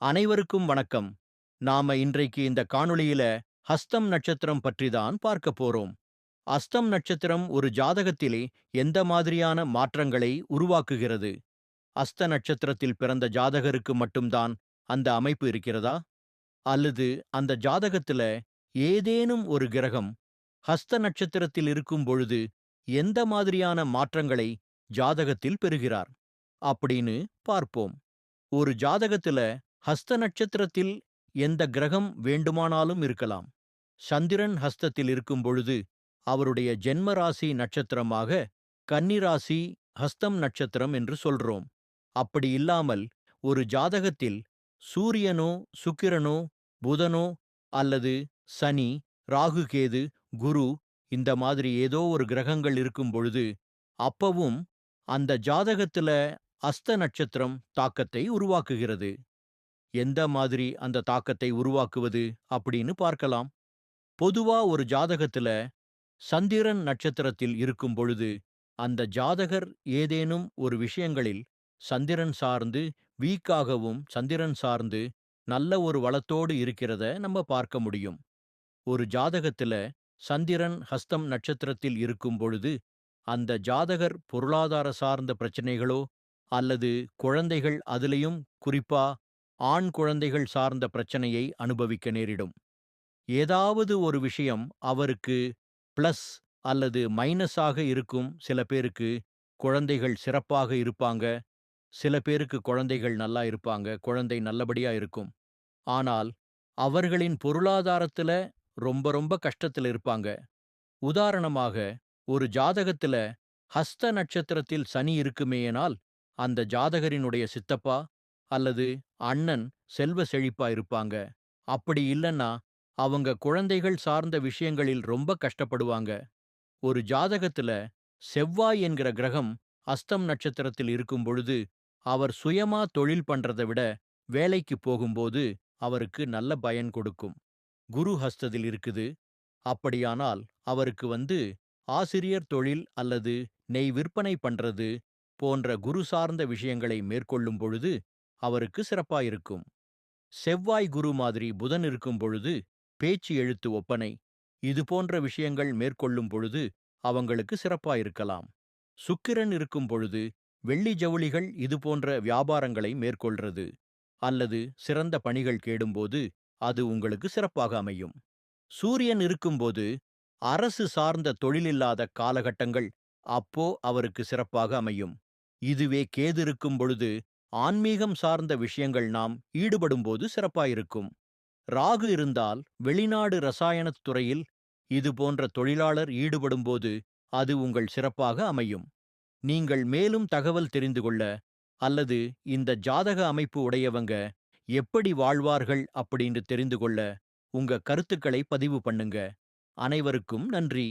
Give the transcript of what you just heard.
அனைவருக்கும் வணக்கம். நாம இன்றைக்கு இந்த காணொளியில ஹஸ்தம் நட்சத்திரம் பற்றி தான் பார்க்க போறோம். அஸ்தம் நட்சத்திரம் ஒரு ஜாதகத்திலே எந்த மாதிரியான மாற்றங்களை உருவாக்குகிறது? அஸ்த நட்சத்திரத்தில் பிறந்த ஜாதகருக்கு மட்டும்தான் அந்த அமைப்பு இருக்கிறதா? அல்லது அந்த ஜாதகத்துல ஏதேனும் ஒரு கிரகம் ஹஸ்த நட்சத்திரத்தில் இருக்கும் பொழுது எந்த மாதிரியான மாற்றங்களை ஜாதகத்தில் பெறுகிறார்? அப்படின்னு பார்ப்போம். ஒரு ஜாதகத்துல ஹஸ்த நட்சத்திரத்தில் எந்த கிரகம் வேண்டுமானாலும் இருக்கலாம். சந்திரன் ஹஸ்தத்தில் இருக்கும் பொழுது அவருடைய ஜென்ம ராசி நட்சத்திரமாக கன்னிராசி ஹஸ்தம் நட்சத்திரம் என்று சொல்றோம். அப்படி இல்லாமல் ஒரு ஜாதகத்தில் சூரியனோ சுக்கிரனோ புதனோ அல்லது சனி ராகுகேது குரு இந்த மாதிரி ஏதோ ஒரு கிரகங்கள் இருக்கும் பொழுது அப்பவும் அந்த ஜாதகத்துல அஸ்த நட்சத்திரம் தாக்கத்தை உருவாக்குகிறது. எந்த மாதிரி அந்த தாக்கத்தை உருவாக்குவது அப்படின்னு பார்க்கலாம். பொதுவா ஒரு ஜாதகத்துல சந்திரன் நட்சத்திரத்தில் இருக்கும் பொழுது அந்த ஜாதகர் ஏதேனும் ஒரு விஷயங்களில் சந்திரன் சார்ந்து வீக்காகவும் சந்திரன் சார்ந்து நல்ல ஒரு வளத்தோடு இருக்கிறத நம்ம பார்க்க முடியும். ஒரு ஜாதகத்துல சந்திரன் ஹஸ்தம் நட்சத்திரத்தில் இருக்கும் பொழுது அந்த ஜாதகர் பொருளாதார சார்ந்த பிரச்சனைகளோ அல்லது குழந்தைகள் அதிலையும் குறிப்பா ஆண் குழந்தைகள் சார்ந்த பிரச்சனையை அனுபவிக்க நேரிடும். ஏதாவது ஒரு விஷயம் அவருக்கு பிளஸ் அல்லது மைனஸாக இருக்கும். சில பேருக்கு குழந்தைகள் சிறப்பாக இருப்பாங்க. சில பேருக்கு குழந்தைகள் நல்லா இருப்பாங்க. குழந்தை நல்லபடியா இருக்கும். ஆனால் அவர்களின் பொருளாதாரத்துல ரொம்ப ரொம்ப கஷ்டத்துல இருப்பாங்க. உதாரணமாக ஒரு ஜாதகத்துல ஹஸ்த நட்சத்திரத்தில் சனி இருக்குமேயனால் அந்த ஜாதகரினுடைய சித்தப்பா அல்லது அண்ணன் செல்வ செழிப்பா இருப்பாங்க. அப்படி இல்லைன்னா அவங்க குழந்தைகள் சார்ந்த விஷயங்களில் ரொம்ப கஷ்டப்படுவாங்க. ஒரு ஜாதகத்துல செவ்வாய் என்கிற கிரகம் அஸ்தம் நட்சத்திரத்தில் இருக்கும் பொழுது அவர் சுயமா தொழில் பண்றதை விட வேலைக்கு போகும்போது அவருக்கு நல்ல பயன் கொடுக்கும். குரு ஹஸ்தத்தில் இருக்குது. அப்படியானால் அவருக்கு வந்து ஆசிரியர் தொழில் அல்லது நெய் விற்பனை பண்றது போன்ற குரு சார்ந்த விஷயங்களை மேற்கொள்ளும் பொழுது அவருக்கு சிறப்பாயிருக்கும் செவ்வாய் குரு மாதிரி புதன் இருக்கும் பொழுது பேச்சு எழுத்து ஒப்பனை இது போன்ற விஷயங்கள் மேற்கொள்ளும் பொழுது அவங்களுக்கு சிறப்பாயிருக்கலாம் சுக்கிரன் இருக்கும் பொழுது வெள்ளி ஜவுளிகள் இது போன்ற வியாபாரங்களை மேற்கொள்றது அல்லது சிறந்த பணிகள் கேடும்போது அது உங்களுக்கு சிறப்பாக அமையும். சூரியன் இருக்கும்போது அரசு சார்ந்த தொழிலில்லாத காலகட்டங்கள் அப்போ அவருக்கு சிறப்பாக அமையும். இதுவே கேது இருக்கும் பொழுது ஆன்மீகம் சார்ந்த விஷயங்கள் நாம் ஈடுபடும்போது சிறப்பாயிருக்கும். ராகு இருந்தால் வெளிநாடு ரசாயனத் துறையில் இது போன்ற தொழிலாளர் ஈடுபடும்போது அது உங்கள் சிறப்பாக அமையும். நீங்கள் மேலும் தகவல் தெரிந்து கொள்ள அல்லது இந்த ஜாதக அமைப்பு உடையவங்க எப்படி வாழ்வார்கள் அப்படின்னு தெரிந்து கொள்ள உங்க கருத்துக்களை பதிவு பண்ணுங்க. அனைவருக்கும் நன்றி.